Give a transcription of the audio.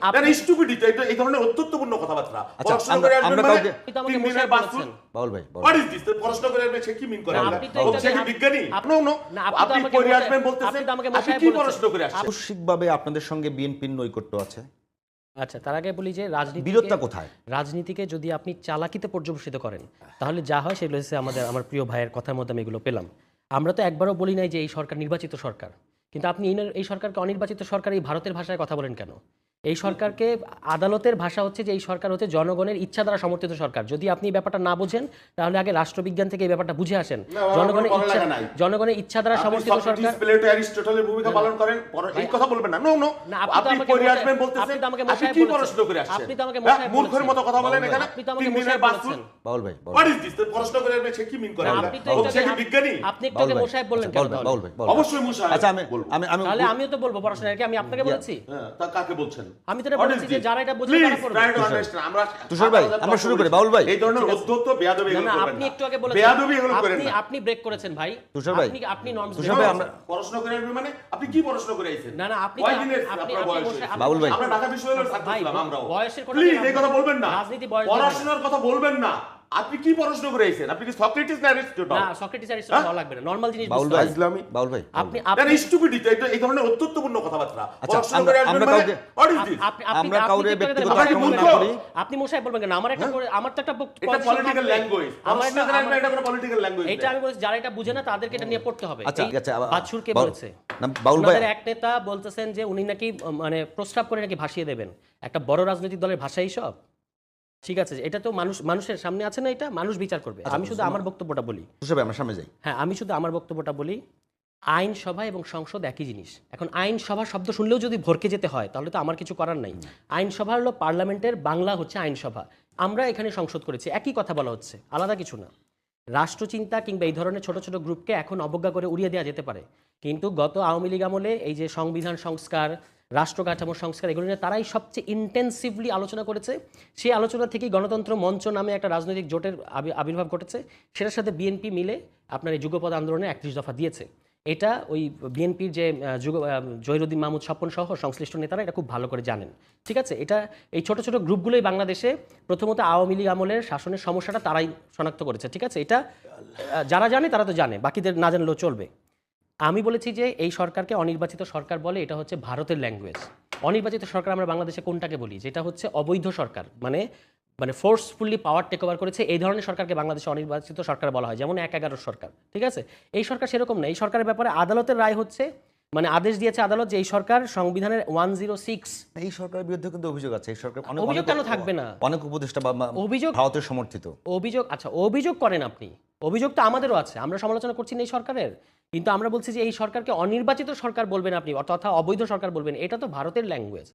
আপনি স্টুপিডিটি এটা এই ধরনের অত্যন্তপূর্ণ কথাবার্তা। আচ্ছা, আমরা- করে আসবেন মানে তিন দিনের বলেছেন। বাউল ভাই হোয়াট ইজ দিস পড়াশোনা করে আসবে সে কি মিন করে? আপনি তো সে কি বিজ্ঞানী? আপনি- নো আপনি আসবেন বলতেছেন আপনি কি। পড়াশোনা করে আসছেন? আবশ্যিকভাবে আপনাদের সঙ্গে বিএনপির নৈকট্য আছে। আচ্ছা তার আগে বলি যে রাজনীতি বিরোধটা কোথায়? রাজনীতিকে যদি আপনি চালাকিতে পর্যবেসিত করেন তাহলে যা হয় সেগুলো হচ্ছে আমাদের আমার প্রিয় ভাইয়ের কথার মধ্যে আমি এগুলো পেলাম। আমরা তো একবারও বলি নাই যে এই সরকার নির্বাচিত সরকার। কিন্তু আপনি এই- এই সরকারকে অনির্বাচিত সরকার এই ভারতের ভাষায় কথা বলেন কেন? এই সরকারকে আদালতের ভাষা হচ্ছে যে এই সরকার হচ্ছে জনগণের ইচ্ছা দ্বারা সমর্থিত সরকার। যদি আপনি এই ব্যাপারটা না বোঝেন তাহলে আগে রাষ্ট্রবিজ্ঞান থেকে এই ব্যাপারটা বুঝে আসেন। জনগণের ইচ্ছা জনগণের ইচ্ছা দ্বারা সমর্থিত সরকার প্লেটো, অ্যারিস্টটলের ভূমিকা পালন করেন এই কথা বলবেন না। নো নো আপনি পড়ে আসবেন বলতেছেন আপনি তো আমাকে মশাই আপনি তো আমাকে হ্যাঁ, মশাই মূর্খের মতো কথা বলেন এখানে আপনি তো আমাকে মশাই বলেছেন। বাউল ভাই হোয়াট ইজ দিস পড়াশোনা করে সে কি মিন করে? না, এগুলা? আপনি তো সে কি বিজ্ঞানী? আপনি একটু আগে ভাই বললেন কেন? বাউল ভাই? বাউল ভাই। অবশ্যই মশাই আচ্ছা আমি আমি আমি তাহলে আমিও তো বলব পড়াশোনা কি আমি আপনাকে বলেছি। হ্যাঁ, তা কাকে বলছেন? আমি তো বলেছি যে যারা এটা বোঝে তারা পড়বে। আমরা তুষার ভাই, আমরা শুরু করি। বাউল ভাই। এই ধরনের অধ্যত্ত বেয়াদবি এগুলো না আপনি একটু আগে বলেছেন। বেয়াদবি এগুলো করেন আপনি না। আপনি ব্রেক করেছেন ভাই। তুষার ভাই, আপনি আপনি নর্মস তুষার ভাই, আমরা- পড়াশোনা করে আসবে মানে আপনি কি পড়াশোনা করে আইছেন? না, না, আপনি আপনি- আপনি? আপনি বাউল ভাই। আমরা ঢাকা বিশ্ববিদ্যালয়ের ছাত্র ছিলাম আমরাও। বয়সের কোনো প্লিজ এই কথা বলবেন না। রাজনীতি বয়স পড়াশোনার কথা বলবেন না। আপনি কি পড়াশোনা করে আইছেন? আপনি কি সক্রেটিস না অ্যারিস্টটল না সক্রেটিস অ্যারিস্টটল হওয়া লাগবে না। নরমাল জিনিস বাউল ভাই ইসলামী। বাউল ভাই। আপনি এটা আপনি স্টুপিডিটি এটা এই ধরনের অত্যন্তপূর্ণ কথাবার্তা। আচ্ছা, পড়াশোনা করে আমরা মানে কাউকে-? আপনি আমরা কাউরে ব্যক্তিগত আক্রমণ আপনি না মূর্খ। করি। আপনি মশাই বলবেন কেন? আমার একটা করে- আমার তো একটা এটা পলিটিক্যাল ল্যাঙ্গুয়েজ আমার একটা- এটা কোনো পলিটিক্যাল ল্যাঙ্গুয়েজ এইটা আমি বলছি যারা এটা বুঝে না তাদেরকে এটা নিয়ে পড়তে হবে। আচ্ছা আচ্ছা কে না, বাউল ভাই। এক নেতা বলতেছেন যে উনি নাকি মানে প্রস্তাব করে নাকি ভাসিয়ে দেবেন। একটা বড় রাজনৈতিক দলের ভাষাই সব। ঠিক আছে এটা তো মানুষ মানুষের সামনে আছে না এটা মানুষ বিচার করবে। আমি শুধু আমার বক্তব্যটা বলি। আমরা সামনে যাই। হ্যাঁ আমি শুধু আমার বক্তব্যটা বলি আইনসভা এবং সংসদ একই জিনিস। এখন আইনসভা শব্দ শুনলেও যদি ভরকে যেতে হয় তাহলে তো আমার কিছু করার নাই। আইনসভা হলো পার্লামেন্টের বাংলা হচ্ছে আইনসভা আমরা এখানে সংসদ করেছি একই কথা বলা হচ্ছে আলাদা কিছু না। রাষ্ট্রচিন্তা কিংবা এই ধরনের ছোট ছোট গ্রুপকে এখন অবজ্ঞা করে উড়িয়ে দেওয়া যেতে পারে। কিন্তু গত আওয়ামী লীগ আমলে এই যে সংবিধান সংস্কার রাষ্ট্র কাঠামো সংস্কার, এগুলো নিয়ে তারাই সবচেয়ে ইন্টেন্সিভলি আলোচনা করেছে। সেই আলোচনা থেকেই গণতন্ত্র মঞ্চ নামে একটা রাজনৈতিক জোটের আবির্ভাব ঘটেছে। সেটার সাথে বিএনপি মিলে আপনার এই যুগপদ আন্দোলনে একত্রিশ দফা দিয়েছে। এটা ওই বিএনপির যে যুগ জহিরুদ্দিন মাহমুদ স্বপন সহ সংশ্লিষ্ট নেতারা এটা খুব ভালো করে জানেন। ঠিক আছে? এটা এই ছোট ছোট গ্রুপগুলোই বাংলাদেশে প্রথমত আওয়ামী লীগ আমলের শাসনের সমস্যাটা তারাই শনাক্ত করেছে। ঠিক আছে? এটা যারা জানে তারা তো জানে, বাকিদের না জানলেও চলবে। আমি বলেছি যে এই সরকারকে অনির্বাচিত সরকার বলে এটা হচ্ছে ভারতের ল্যাঙ্গুয়েজ অনির্বাচিত সরকার আমরা বাংলাদেশে কোনটাকে বলি? যেটা হচ্ছে অবৈধ সরকার মানে মানে ফোর্সফুলি পাওয়ার টেক ওভার করেছে এই ধরনের সরকারকে বাংলাদেশে অনির্বাচিত সরকার বলা হয় যেমন এক এগারো সরকার ঠিক আছে? এই সরকার সেরকম না এই সরকারের ব্যাপারে আদালতের রায় হচ্ছে মানে আদেশ দিয়েছে আদালত যে এই সরকার সংবিধানের ওয়ান জিরো সিক্স এই সরকারের বিরুদ্ধে কিন্তু অভিযোগ আছে এই সরকার অভিযোগ কেন থাকবে না? অনেক উপদেষ্টা বা- অভিযোগ- ভারতের সমর্থিত। অভিযোগ আচ্ছা অভিযোগ করেন আপনি। অভিযোগ তো আমাদেরও আছে, আমরা সমালোচনা করছি না এই সরকারের। কিন্তু আমরা বলছি যে এই সরকারকে অনির্বাচিত সরকার বলবেন আপনি, অর্থাৎ অবৈধ সরকার বলবেন, এটা তো ভারতের ল্যাঙ্গুয়েজ